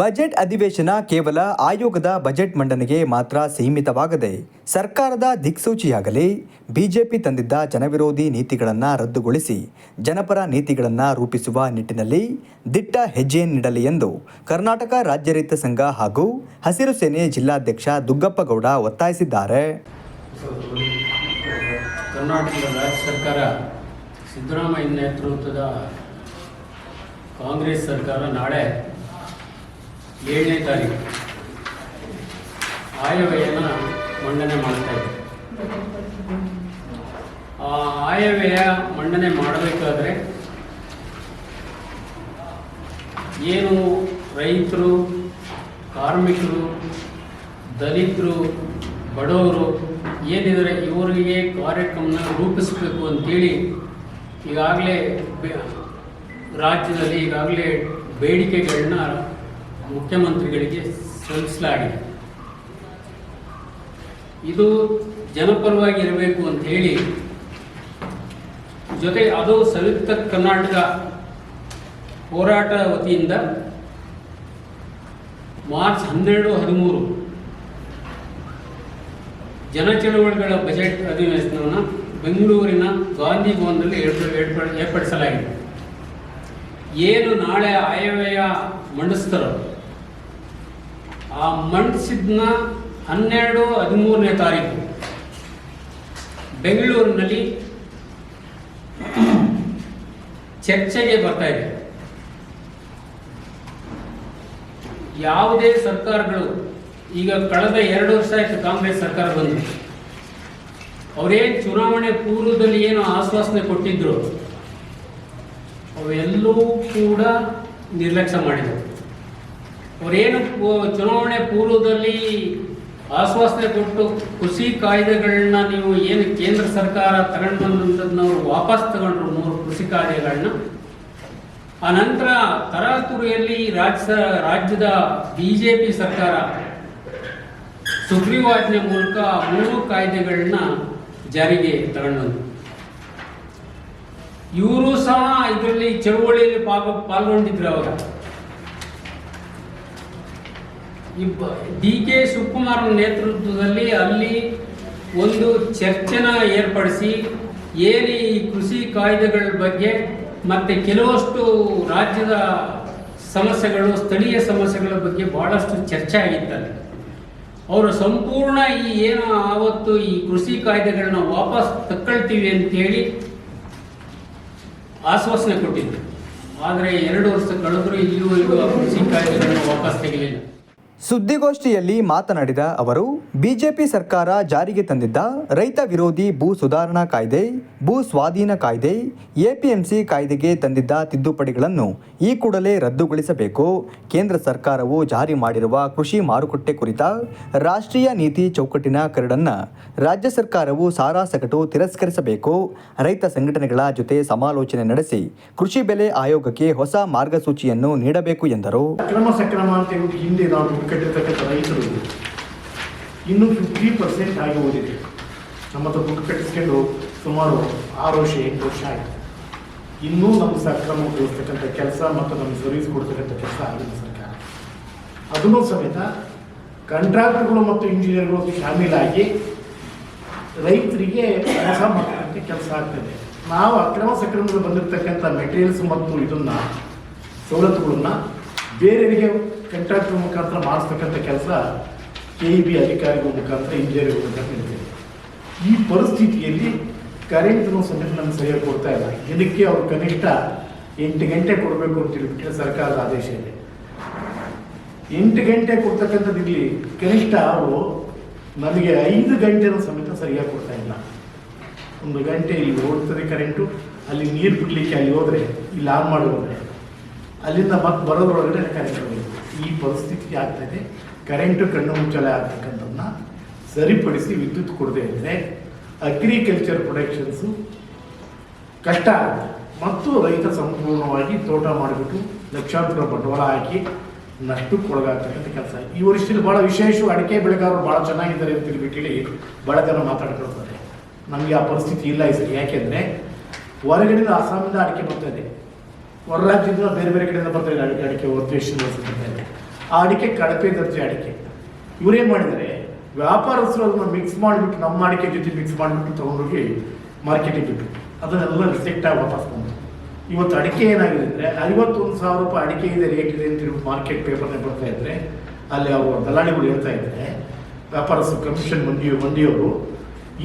Budget ಅಧಿವೇಶನ ಕೇವಲ ಆಯೋಗದ ಬಜೆಟ್ ಮಂಡನೆಗೆ ಮಾತ್ರ ಸೀಮಿತವಾಗದೆ ಸರ್ಕಾರದ ದಿಕ್ಸೂಚಿಯಾಗಲಿ ಬಿಜೆಪಿ ತಂದಿದ್ದ ಜನವಿರೋಧಿ ನೀತಿಗಳನ್ನು ರದ್ದುಗೊಳಿಸಿ ಜನಪರ ನೀತಿಗಳನ್ನು ರೂಪಿಸುವ ನಿಟ್ಟಿನಲ್ಲಿ ದಿಟ್ಟ ಹೆಜ್ಜೆ ನೀಡಲಿ ಎಂದು ಕರ್ನಾಟಕ ರಾಜ್ಯ ರೈತ ಸಂಘ ಹಾಗೂ ಹಸಿರು ಸೇನೆ ಜಿಲ್ಲಾಧ್ಯಕ್ಷ ದುಗ್ಗಪ್ಪಗೌಡ ಒತ್ತಾಯಿಸಿದ್ದಾರೆ. ಸಿದ್ದರಾಮಯ್ಯ ನೇತೃತ್ವದ ಕಾಂಗ್ರೆಸ್ ಸರ್ಕಾರ ನಾಳೆ ಏಳನೇ ತಾರೀಕು. ಆಯವ್ಯಯನ ಮಂಡನೆ ಮಾಡ್ತಾ ಇದೆ. ಆ ಆಯವ್ಯಯ ಮಂಡನೆ ಮಾಡಬೇಕಾದ್ರೆ ಏನು ರೈತರು, ಕಾರ್ಮಿಕರು, ದಲಿತರು, ಬಡವರು ಏನಿದ್ರೆ ಇವರಿಗೆ ಕಾರ್ಯಕ್ರಮನ ರೂಪಿಸಬೇಕು ಅಂತೇಳಿ ಈಗಾಗಲೇ ರಾಜ್ಯದಲ್ಲಿ ಈಗಾಗಲೇ ಬೇಡಿಕೆಗಳನ್ನ ಮುಖ್ಯಮಂತ್ರಿಗಳಿಗೆ ಸಲ್ಲಿಸಲಾಗಿದೆ. ಇದು ಜನಪರವಾಗಿ ಇರಬೇಕು ಅಂತ ಹೇಳಿ, ಜೊತೆ ಅದು ಸಂಯುಕ್ತ ಕರ್ನಾಟಕ ಹೋರಾಟ ವತಿಯಿಂದ ಮಾರ್ಚ್ ಹನ್ನೆರಡು, ಹದಿಮೂರು ಜನ ಚಳವಳಿಗಳ ಬಜೆಟ್ ಅಧಿವೇಶನವನ್ನು ಬೆಂಗಳೂರಿನ ಗಾಂಧಿ ಭವನದಲ್ಲಿ ಏರ್ಪ- ಏರ್ಪ- ಏರ್ಪಡಿಸಲಾಗಿದೆ. ಏನು ನಾಳೆ ಆಯವ್ಯಯ ಮಂಡಿಸ್ತಾರೋ ಆ ಮಂಡಿಸಿದ್ನ ಹನ್ನೆರಡು ಹದಿಮೂರನೇ ತಾರೀಕು. ಬೆಂಗಳೂರಿನಲ್ಲಿ ಚರ್ಚೆಗೆ ಬರ್ತಾ ಇದೆ. ಯಾವುದೇ ಸರ್ಕಾರಗಳು, ಈಗ ಕಳೆದ ಎರಡು ವರ್ಷ ಆಯ್ತು ಕಾಂಗ್ರೆಸ್ ಸರ್ಕಾರ ಬಂದು. ಅವರೇ ಚುನಾವಣೆ ಪೂರ್ವದಲ್ಲಿ ಏನು ಆಶ್ವಾಸನೆ ಕೊಟ್ಟಿದ್ರು, ಅವೆಲ್ಲವೂ ಕೂಡ ನಿರ್ಲಕ್ಷ್ಯ ಮಾಡಿದರು. ಅವರೇನು ಪೂ- ಚುನಾವಣೆ ಪೂರ್ವದಲ್ಲಿ ಆಶ್ವಾಸನೆ ಕೊಟ್ಟು ಕೃಷಿ ಕಾಯ್ದೆಗಳನ್ನ ನೀವು ಏನು ಕೇಂದ್ರ ಸರ್ಕಾರ ತಗೊಂಡು ಅವರು ವಾಪಸ್ ತಗೊಂಡ್ರು ಮೂರು ಕೃಷಿ ಕಾಯ್ದೆಗಳನ್ನ ಆ ನಂತರ ತರಾತುರಿಯಲ್ಲಿ ರಾಜ್ಯ ರಾಜ್ಯದ ಬಿಜೆಪಿ ಸರ್ಕಾರ ಸುಗ್ರೀವಾಜ್ಞೆ ಮೂಲಕ ಮೂರು ಕಾಯ್ದೆಗಳನ್ನ ಜಾರಿಗೆ ತಗೊಂಡು ಇವರು ಸಹ ಇದರಲ್ಲಿ ಚಳುವಳಿಯಲ್ಲಿ ಪಾಪ ಪಾಲ್ಗೊಂಡಿದ್ರು ಅವಾಗ ಡಿ ಕೆ ಶಿವಕುಮಾರ್ ನೇತೃತ್ವದಲ್ಲಿ ಅಲ್ಲಿ ಒಂದು ಚರ್ಚೆನ ಏರ್ಪಡಿಸಿ ಏನು ಈ ಕೃಷಿ ಕಾಯ್ದೆಗಳ ಬಗ್ಗೆ ಮತ್ತೆ ಕೆಲವಷ್ಟು ರಾಜ್ಯದ ಸಮಸ್ಯೆಗಳು, ಸ್ಥಳೀಯ ಸಮಸ್ಯೆಗಳ ಬಗ್ಗೆ ಬಹಳಷ್ಟು ಚರ್ಚೆ ಆಗಿತ್ತಲ್ಲಿ. ಅವರು ಸಂಪೂರ್ಣ ಈ ಏನು ಆವತ್ತು ಈ ಕೃಷಿ ಕಾಯ್ದೆಗಳನ್ನ ವಾಪಸ್ ತಕ್ಕೊಳ್ತೀವಿ ಅಂತೇಳಿ ಆಶ್ವಾಸನೆ ಕೊಟ್ಟಿದ್ದರು ಆದರೆ ಎರಡು ವರ್ಷ ಕಳೆದರೂ ಇಲ್ಲಿವರೆಗೂ ಆ ಕೃಷಿ ಕಾಯ್ದೆಗಳನ್ನ ವಾಪಸ್ ತೆಗೆಯಲಿಲ್ಲ ಸುದ್ದಿಗೋಷ್ಠಿಯಲ್ಲಿ ಮಾತನಾಡಿದ ಅವರು, ಬಿಜೆಪಿ ಸರ್ಕಾರ ಜಾರಿಗೆ ತಂದಿದ್ದ ರೈತ ವಿರೋಧಿ ಭೂ ಸುಧಾರಣಾ ಕಾಯ್ದೆ, ಭೂ ಸ್ವಾಧೀನ ಕಾಯ್ದೆ, ಎಪಿಎಂಸಿ ಕಾಯ್ದೆಗೆ ತಂದಿದ್ದ ತಿದ್ದುಪಡಿಗಳನ್ನು ಈ ಕೂಡಲೇ ರದ್ದುಗೊಳಿಸಬೇಕು. ಕೇಂದ್ರ ಸರ್ಕಾರವು ಜಾರಿ ಮಾಡಿರುವ ಕೃಷಿ ಮಾರುಕಟ್ಟೆ ಕುರಿತ ರಾಷ್ಟ್ರೀಯ ನೀತಿ ಚೌಕಟ್ಟಿನ ಕರಡನ್ನು ರಾಜ್ಯ ಸರ್ಕಾರವು ಸಾರಾಸಗಟು ತಿರಸ್ಕರಿಸಬೇಕು. ರೈತ ಸಂಘಟನೆಗಳ ಜೊತೆ ಸಮಾಲೋಚನೆ ನಡೆಸಿ ಕೃಷಿ ಬೆಲೆ ಆಯೋಗಕ್ಕೆ ಹೊಸ ಮಾರ್ಗಸೂಚಿಯನ್ನು ನೀಡಬೇಕು ಎಂದರು. ಕಟ್ಟಿರ್ತಕ್ಕಂಥ ರೈತರು ಇನ್ನೂ ಫಿಫ್ಟಿ ಪರ್ಸೆಂಟ್ ಆಗಿ ಹೋಗಿದೆ. ನಮ್ಮ ಹತ್ರ ದುಡ್ಡು ಕಟ್ಟಿಸ್ಕೊಂಡು ಸುಮಾರು ಆರು ವರ್ಷ, ಎಂಟು ವರ್ಷ ಆಯಿತು. ಇನ್ನೂ ನಮ್ಮ ಸಕ್ರಮಗೊಳಿಸ್ತಕ್ಕಂಥ ಕೆಲಸ ಮತ್ತು ನಮಗೆ ಸರ್ವಿಸ್ ಕೊಡ್ತಕ್ಕಂಥ ಕೆಲಸ ಆಗಿಲ್ಲ ಸರ್ಕಾರ. ಅದನ್ನು ಸಮೇತ ಕಾಂಟ್ರಾಕ್ಟರ್ಗಳು ಮತ್ತು ಇಂಜಿನಿಯರ್ಗಳು ಶಾಮೀಲಾಗಿ ರೈತರಿಗೆ ಕೆಲಸ ಮಾಡ್ತಕ್ಕಂಥ ಕೆಲಸ ಆಗ್ತದೆ ನಾವು ಅಕ್ರಮ ಸಕ್ರಮದಲ್ಲಿ ಬಂದಿರತಕ್ಕಂಥ ಮೆಟೀರಿಯಲ್ಸ್ ಮತ್ತು ಇದನ್ನು ಸವಲತ್ತುಗಳನ್ನು ಬೇರೆಯವರಿಗೆ ಕಾಂಟ್ರಾಕ್ಟರ್ ಮುಖಾಂತರ ಮಾಡಿಸ್ತಕ್ಕಂಥ ಕೆಲಸ ಕೆ ಇ ಬಿ ಅಧಿಕಾರಿಗಳ ಮುಖಾಂತರ ಇಂಜಿನಿಯರ್ಗಳ ಮುಖಾಂತರ ನಡೀತಿದೆ. ಈ ಪರಿಸ್ಥಿತಿಯಲ್ಲಿ ಕರೆಂಟ್ನು ಸಮೇತ ನಮ್ಗೆ ಸರಿಯಾಗಿ ಕೊಡ್ತಾ ಇಲ್ಲ. ಇದಕ್ಕೆ ಅವ್ರು ಕನಿಷ್ಠ ಎಂಟು ಗಂಟೆ ಕೊಡಬೇಕು ಅಂತ ಹೇಳ್ಬಿಟ್ಟು ಸರ್ಕಾರದ ಆದೇಶ ಇದೆ. ಎಂಟು ಗಂಟೆ ಕೊಡ್ತಕ್ಕಂಥದ್ದು ಇಲ್ಲಿ ಕನಿಷ್ಠ ಅವರು ನನಗೆ ಐದು ಗಂಟೆನ ಸಮೇತ ಸರಿಯಾಗಿ ಕೊಡ್ತಾ ಇಲ್ಲ. ಒಂದು ಗಂಟೆ ಇಲ್ಲಿ ಓಡ್ತದೆ ಕರೆಂಟು, ಅಲ್ಲಿ ನೀರು ಬಿಡಲಿಕ್ಕೆ ಅಲ್ಲಿ ಹೋದರೆ, ಇಲ್ಲಿ ಆನ್ ಮಾಡಿ ಹೋದರೆ, ಅಲ್ಲಿಂದ ಮತ್ತೆ ಬರೋದ್ರೊಳಗಡೆ ಕರೆಂಟ್ ಹೋಗುತ್ತೆ ಈ ಪರಿಸ್ಥಿತಿ ಆಗ್ತದೆ ಕರೆಂಟು ಕಣ್ಣು ಮುಚ್ಚಲೆ ಆಗ್ತಕ್ಕಂಥದನ್ನ ಸರಿಪಡಿಸಿ ವಿದ್ಯುತ್ ಕೊಡದೆ ಇದ್ದರೆ ಅಗ್ರಿಕಲ್ಚರ್ ಪ್ರೊಡಕ್ಷನ್ಸು ಕಷ್ಟ ಮತ್ತು ರೈತ ಸಂಪೂರ್ಣವಾಗಿ ತೋಟ ಮಾಡಿಬಿಟ್ಟು ಲಕ್ಷಾಂತರ ಬಂಡವಾಳ ಹಾಕಿ ನಷ್ಟಕ್ಕೆ ಒಳಗಾಗ್ತಕ್ಕಂಥ ಕೆಲಸ. ಈ ವರ್ಷದಲ್ಲಿ ಭಾಳ ವಿಶೇಷ ಅಡಿಕೆ ಬೆಳೆಗಾರರು ಭಾಳ ಚೆನ್ನಾಗಿದ್ದಾರೆ ಅಂತ ಹೇಳ್ಬಿಟ್ಟು ಹೇಳಿ ಭಾಳ ಜನ ಮಾತಾಡ್ಕೊಳ್ತಾರೆ. ನಮಗೆ ಆ ಪರಿಸ್ಥಿತಿ ಇಲ್ಲ ಈ ಸರಿ. ಯಾಕೆಂದರೆ ಹೊರಗಡೆಯಿಂದ ಅಸ್ಸಾಮಿಂದ ಅಡಿಕೆ ಬರ್ತಾ ಇದೆ. ಹೊರ ರಾಜ್ಯದಿಂದ ಬೇರೆ ಬೇರೆ ಕಡೆಯಿಂದ ಬರ್ತಾ ಇದೆ ಅಡಿಕೆ ಅಡಿಕೆ ಇದೆ ಆ ಅಡಿಕೆ ಕಳಪೆ ದರ್ಜೆ ಅಡಿಕೆ. ಇವರೇನು ಮಾಡಿದರೆ ವ್ಯಾಪಾರಸ್ಥರು ಅದನ್ನ ಮಿಕ್ಸ್ ಮಾಡಿಬಿಟ್ಟು, ನಮ್ಮ ಅಡಿಕೆ ಜೊತೆ ಮಿಕ್ಸ್ ಮಾಡಿಬಿಟ್ಟು ತೊಗೊಂಡೋಗಿ ಮಾರ್ಕೆಟಿಗೆ ಬಿಟ್ಟು, ಅದನ್ನೆಲ್ಲ ರಿಸೆಕ್ಟ್ ಆಗಿ ವಾಪಸ್ ಬಂತು ಇವತ್ತು ಅಡಿಕೆ ಏನಾಗಿದೆ ಅಂದರೆ, ಐವತ್ತೊಂದು ಸಾವಿರ ರೂಪಾಯಿ ಅಡಿಕೆ ಇದೆ ರೇಟ್ ಇದೆ ಅಂತ ಹೇಳಿ ಮಾರ್ಕೆಟ್ ಪೇಪರ್ನೇ ಬರ್ತಾ ಇದ್ರೆ, ಅಲ್ಲಿ ಅವರು ದಲ್ಲಾಳಿಗಳು ಹೇಳ್ತಾ ಇದ್ದಾರೆ, ವ್ಯಾಪಾರಸ್ಥರು ಕಮಿಷನ್ ಮಂಡಿ, ಮಂಡಿಯವರು,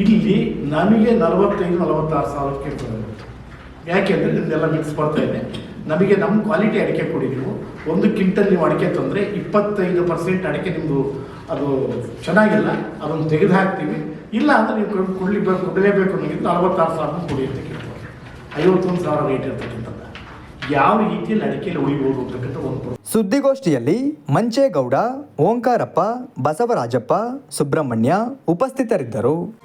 ಇಲ್ಲಿ ನಮಗೆ ನಲವತ್ತೈದು, ನಲವತ್ತಾರು ಸಾವಿರಕ್ಕೆ ಯಾಕೆಂದರೆ ನಿಮ್ದೆಲ್ಲ ಮಿಕ್ಸ್ ಬರ್ತಾ ಇದೆ. ನಮಗೆ ನಮ್ಮ ಕ್ವಾಲಿಟಿ ಅಡಿಕೆ ಕೊಡಿ ನೀವು ಒಂದು ಕ್ವಿಂಟಲ್ ನೀವು ಅಡಿಕೆ ತಂದರೆ ಇಪ್ಪತ್ತೈದು ಪರ್ಸೆಂಟ್ ಅಡಿಕೆ ನಿಮ್ಮದು ಅದು ಚೆನ್ನಾಗಿಲ್ಲ, ಅದನ್ನು ತೆಗೆದು ಹಾಕ್ತೀವಿ. ಇಲ್ಲ ಅಂದರೆ ನೀವು ಕೊಡ್- ಕೊಡ್ಲಿಬೇಕು ಅನ್ನೋದು ನಲವತ್ತಾರು ಸಾವಿರ ಕೊಡಿ ಕೇಳ್ತಾರೆ. ಐವತ್ತೊಂದು ಸಾವಿರ ರೇಟ್ ಇರ್ತಕ್ಕಂಥದ್ದು. ಯಾವ ರೀತಿಯಲ್ಲಿ ಅಡಿಕೆಯಲ್ಲಿ ಉಳಿಬೋದು ಅಂತಕ್ಕಂಥ ಒಂದು ಸುದ್ದಿಗೋಷ್ಠಿಯಲ್ಲಿ ಮಂಚೇಗೌಡ, ಓಂಕಾರಪ್ಪ, ಬಸವರಾಜಪ್ಪ, ಸುಬ್ರಹ್ಮಣ್ಯ ಉಪಸ್ಥಿತರಿದ್ದರು.